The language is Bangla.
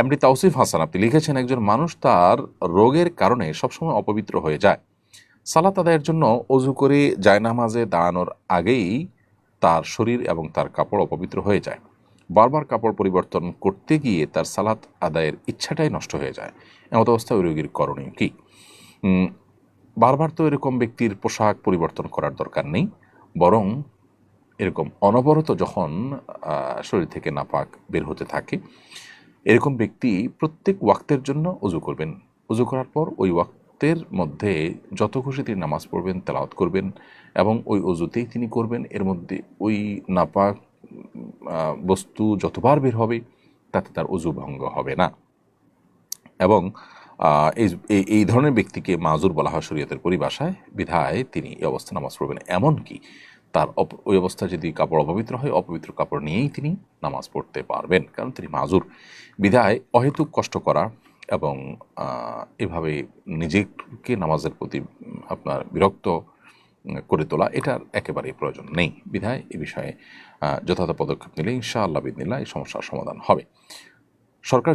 এমডি তাওসিফ হাসান, আপনি লিখেছেন, একজন মানুষ তার রোগের কারণে সবসময় অপবিত্র হয়ে যায়। সালাত আদায়ের জন্য অজু করে জায়নামাজে দাঁড়ানোর আগেই তার শরীর এবং তার কাপড় অপবিত্র হয়ে যায়। বারবার কাপড় পরিবর্তন করতে গিয়ে তার সালাত আদায়ের ইচ্ছাটাই নষ্ট হয়ে যায়। এমত অবস্থায় ওই রোগীর করণীয় কী? বারবার তো এরকম ব্যক্তির পোশাক পরিবর্তন করার দরকার নেই, বরং এরকম অনবরত যখন শরীর থেকে নাপাক বের হতে থাকে এরকম ব্যক্তি প্রত্যেক ওয়াক্তের জন্য উজু করবেন। উজু করার পর ওই ওয়াক্তের মধ্যে যত খুশি তিনি নামাজ পড়বেন, তেলাওয়াত করবেন এবং ওই অজুতেই তিনি করবেন। এর মধ্যে ওই নাপাক বস্তু যতবার বের হবে, তাতে তার অজু ভঙ্গ হবে না। এবং এই, এই- এই ধরনের ব্যক্তিকে মাজুর বলা হয় শরীয়তের পরিভাষায়। বিধায় তিনি এই অবস্থা নামাজ পড়বেন। এমনকি তার ওই অবস্থায় যদি কাপড় অপবিত্র হয়, অপবিত্র কাপড় নিয়েই তিনি নামাজ পড়তে পারবেন। কারণ তিনি মাজুর। বিধায় অহেতুক কষ্ট করা এবং এভাবে নিজেকে নামাজের প্রতি আপনার বিরক্ত করে তোলা, এটার একেবারেই প্রয়োজন নেই। বিধায় এ বিষয়ে যথাযথ পদক্ষেপ নিলে ইনশাআল্লাহ বিদিনিল্লাহ এই সমস্যার সমাধান হবে। সরকার